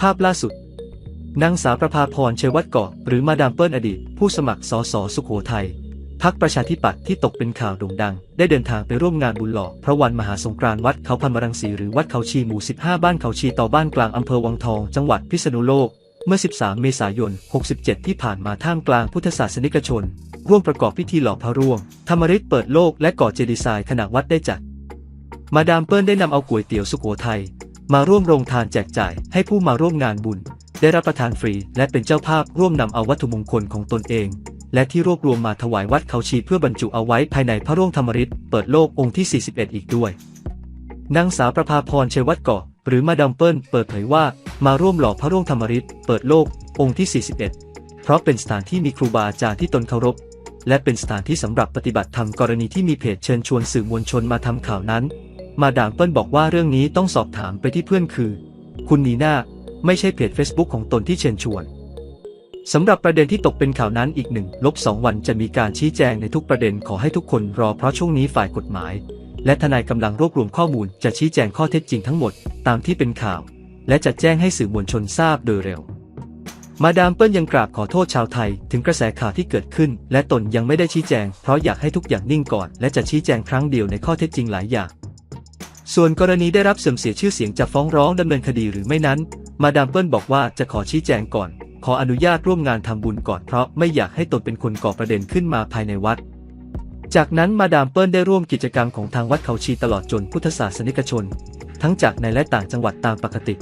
ภาพล่าสุดนางสาวประภาพรเชยวัดเกาะหรือมาดามเปิ้ลอดีต ผู้สมัครสสสุโขทัยพักประชาธิปัตย์ที่ตกเป็นข่าวโด่งดัง ได้เดินทางไปร่วมงานบุญหล่อพระวันมหาสงกรานต์วัดเขาพันมรังสีหรือวัดเขาชีหมู่ 15 บ้านเขาชีต่อบ้านกลางอำเภอวังทอง จังหวัดพิษณุโลก เมื่อ 13 เมษายน 67 ที่ผ่านมาท่ามกลางพุทธศาสนิกชน ร่วมประกอบพิธีหล่อพระร่วง ธรรมฤทธิ์เปิดโลกและก่อเจดีย์ทรายขณะวัดได้จัด มาดามเปิ้ลได้นำเอาก๋วยเตี๋ยวสุโขทัย มาร่วมโรงทานแจกจ่ายให้ผู้มาร่วมงานบุญ ได้รับประทานฟรี และเป็นเจ้าภาพร่วมนำเอาวัตถุมงคลของตนเอง และที่รวบรวมมาถวายวัดเขาชีเพื่อบรรจุเอาไว้ภายในพระร่วงธรรมฤทธิ์เปิดโลกองค์ที่ 41 อีกด้วยนางสาวประภาพรเชวัดเกาะหรือมาดามเปิลเปิดเผยว่ามาร่วมหล่อพระร่วงธรรมฤทธิ์เปิดโลกองค์ที่ 41 เพราะเป็นสถานที่มีครูบาอาจารย์ที่ตนเคารพและเป็นสถานที่สำหรับปฏิบัติธรรมกรณีที่มีเพจเชิญชวนสื่อมวลชนมาทำข่าวนั้น มาดามเปิ้ลบอกว่าเรื่องนี้ต้องสอบถามไปที่เพื่อนคือ คุณนีน่าไม่ใช่เพจ Facebook ของตนที่เชิญชวนสำหรับประเด็นที่ตกเป็นข่าวนั้นอีกหนึ่งลบสองวันจะมีการชี้แจงในทุกประเด็นขอให้ทุกคนรอเพราะช่วงนี้ฝ่ายกฎหมาย และทนายกำลังรวบรวมข้อมูลจะชี้แจงข้อเท็จจริงทั้งหมดตามที่เป็นข่าว และจะแจ้งให้สื่อมวลชนทราบโดยเร็ว มาดามเปิ้ลยังกราบขอโทษชาวไทย ถึงกระแสข่าวที่เกิดขึ้น และตนยังไม่ได้ชี้แจง เพราะอยากให้ทุกอย่างนิ่งก่อน และจะชี้แจงครั้งเดียวในข้อเท็จจริงหลายอย่าง ส่วนกรณีได้รับเสื่อมเสียชื่อเสียงจะฟ้องร้องดำเนินคดีหรือไม่นั้น มาดามเปิ้ลบอกว่าจะขอชี้แจงก่อน ขออนุญาตร่วมงานทำบุญก่อนเพราะไม่อยากให้ตนเป็นคนก่อประเด็นขึ้นมาภายในวัด จากนั้นมาดามเปิ้ลได้ร่วมกิจกรรมของทางวัดเขาชีตลอดจนพุทธศาสนิกชน ทั้งจากในและต่างจังหวัดตามปกติ